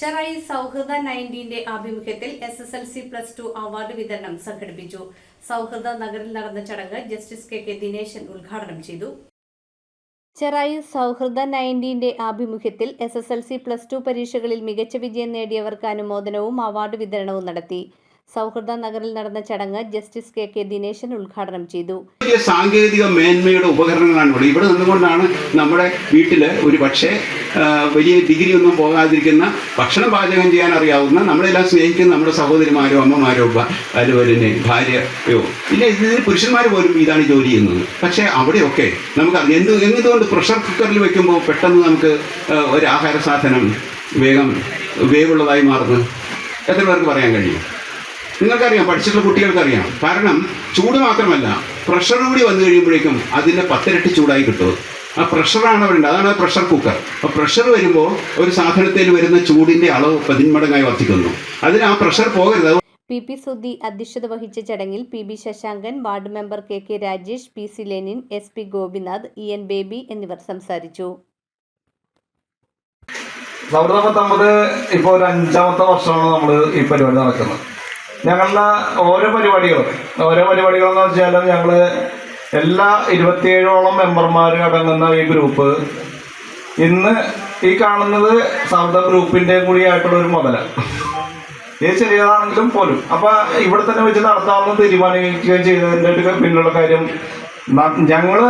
ചെറായി സൗഹൃദ നയന്റീന്റെ ആഭിമുഖ്യത്തിൽ S S L C plus two award വിതരണം സംഘടിപ്പിച്ചു. സൗഹൃദ നഗറിൽ നടന്ന ചടങ്ങ് ജസ്റ്റിസ് കെ കെ ദിനേശൻ ഉദ്ഘാടനം ചെയ്തു. ചെറായി സൗഹൃദ നയന്റീന്റെ ആഭിമുഖ്യത്തിൽ S S L C plus two പരീക്ഷകളിൽ മികച്ച വിജയം നേടിയവർക്ക് അനുമോദനവും അവാർഡ് വിതരണവും നടത്തി. സൗഹൃദ നഗറിൽ നടന്ന ചടങ്ങ് ജസ്റ്റിസ് കെ കെ ദിനേശൻ ഉദ്ഘാടനം ചെയ്തു. സാങ്കേതിക മേന്മയുടെ ഉപകരണങ്ങളാണ് ഇവിടെ ഇവിടെ നിന്നുകൊണ്ടാണ് നമ്മുടെ വീട്ടിൽ ഒരു പക്ഷേ വലിയ ഡിഗ്രി ഒന്നും പോകാതിരിക്കുന്ന ഭക്ഷണം പാചകം ചെയ്യാൻ അറിയാവുന്ന നമ്മളെല്ലാം സ്നേഹിക്കുന്ന നമ്മുടെ സഹോദരിമാരോ അമ്മമാരോ അതുപോലെ തന്നെ ഭാര്യയോ ഇല്ല ഇതിൽ പുരുഷന്മാർ പോലും ഇതാണ് ജോലി ചെയ്യുന്നത്. പക്ഷേ അവിടെയൊക്കെ നമുക്ക് എന്ത് എന്തുകൊണ്ട് പ്രഷർ കുക്കറിൽ വെക്കുമ്പോൾ പെട്ടെന്ന് നമുക്ക് ഒരു ആഹാര സാധനം വേഗം വേവുള്ളതായി മാറുന്നു എത്ര പേർക്ക് പറയാൻ കഴിയും? നിങ്ങൾക്കറിയാം പഠിച്ചിട്ടുള്ള കുട്ടികൾക്കറിയാം. കാരണം ചൂട് മാത്രമല്ല പ്രഷർ കൂടി വന്നു കഴിയുമ്പോഴേക്കും അതിന്റെ പത്തിരട്ടി ചൂടായി കിട്ടും. ആ പ്രഷറാണ് അവിടെ അതാണ് പ്രഷർ കുക്കർ അപ്പോൾ പ്രഷർ വരുമ്പോൾ ഒരു സാധനത്തിൽ വരുന്ന ചൂടിന്റെ അളവ് പതിന്മടങ്ങായി വർദ്ധിക്കുന്നു. അതിന് ആ പ്രഷർ പോകരുത്. പി പി സുധി അധ്യക്ഷത വഹിച്ച ചടങ്ങിൽ P B Shashankan ward member K K Rajesh P C Lenin S P Gopinath E N Baby എന്നിവർ സംസാരിച്ചു. നമ്മുടെ പത്തൊമ്പത് ഇപ്പോൾ ഒരു അഞ്ചാമത്തെ വർഷമാണ് നമ്മൾ ഈ പരിപാടി നടക്കുന്നത്. ഞങ്ങളുടെ ഓരോ പരിപാടികളും. ഓരോ പരിപാടികളെന്ന് വെച്ചാൽ ഞങ്ങൾ എല്ലാ ഇരുപത്തിയേഴോളം മെമ്പർമാർ അടങ്ങുന്ന ഈ ഗ്രൂപ്പ്. ഇന്ന് ഈ കാണുന്നത് സൗദ ഗ്രൂപ്പിന്റെ കൂടി ആയിട്ടുള്ള ഒരു മുതല. ഇത് ചെറിയതാണെങ്കിലും പോലും. അപ്പൊ ഇവിടെ തന്നെ വെച്ച് നടത്താമെന്ന് തീരുമാനിക്കുകയും ചെയ്തതിന്റെ ഒരു പിന്നിലുള്ള കാര്യം ഞങ്ങൾ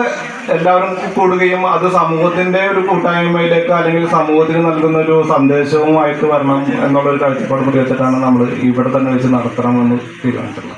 എല്ലാവരും കൂടുകയും അത് സമൂഹത്തിന്റെ ഒരു കൂട്ടായ്മയിലേക്ക് അല്ലെങ്കിൽ സമൂഹത്തിന് നൽകുന്ന ഒരു സന്ദേശവുമായിട്ട് വരണം എന്നുള്ള ഒരു കാഴ്ചപ്പാട് മുടി വെച്ചിട്ടാണ് നമ്മൾ ഇവിടെ തന്നെ വെച്ച് നടത്തണമെന്ന് തീരുമാനിച്ചിട്ടുള്ളത്.